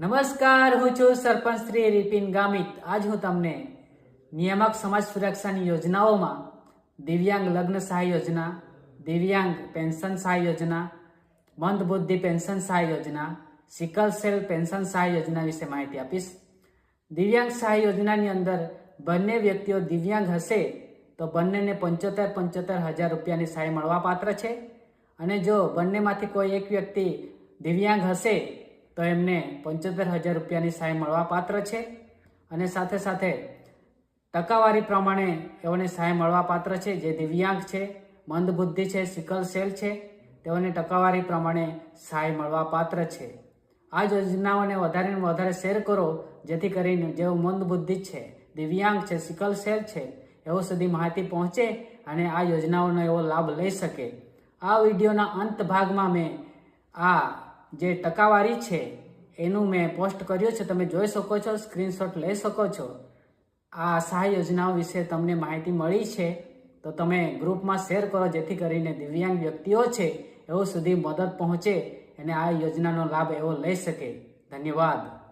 નમસ્કાર, હું છું સરપંચ શ્રી રિપિન ગામિત. આજ હું તમને નિયામક સમાજ સુરક્ષાની યોજનાઓમાં દિવ્યાંગ લગ્ન સહાય યોજના, દિવ્યાંગ પેન્શન સહાય યોજના મંદબુદ્ધિ પેન્શન સહાય યોજના, સિકલ સેલ પેન્શન સહાય યોજના વિશે માહિતી આપીશ. દિવ્યાંગ સહાય યોજનાની અંદર બંને વ્યક્તિઓ દિવ્યાંગ હશે તો બંનેને પંચોતેર પંચોતેર હજાર રૂપિયાની સહાય મળવા પાત્ર છે. અને જો બંનેમાંથી કોઈ એક વ્યક્તિ દિવ્યાંગ હશે તો એમને પંચોતેર હજાર રૂપિયાની સહાય મળવા પાત્ર છે અને સાથે સાથે ટકાવારી પ્રમાણે એઓને સહાય મળવા પાત્ર છે, જે દિવ્યાંગ છે, મંદબુદ્ધિ છે, સિકલ સેલ છે, તેઓને ટકાવારી પ્રમાણે સહાય મળવા પાત્ર છે. આ યોજનાઓને વધારે વધારે શેર કરો, જેથી કરીને જેઓ મંદબુદ્ધિ છે, દિવ્યાંગ છે, સિકલ સેલ છે એવો સુધી માહિતી પહોંચે અને આ યોજનાઓનો એવો લાભ લઈ શકે. આ વિડીયોના અંત ભાગમાં મેં આ જે ટકાવારી છે, એનું મેં પોસ્ટ કર્યું છે. તમે જોઈ શકો છો, સ્ક્રીનશોટ લઈ શકો છો. આ સહાય યોજનાઓ વિશે તમને માહિતી મળી છે. તો તમે ગ્રુપમાં શેર કરો, જેથી કરીને દિવ્યાંગ વ્યક્તિઓ છે એવો સુધી મદદ પહોંચે અને આ યોજનાનો લાભ એવો લઈ શકે. ધન્યવાદ.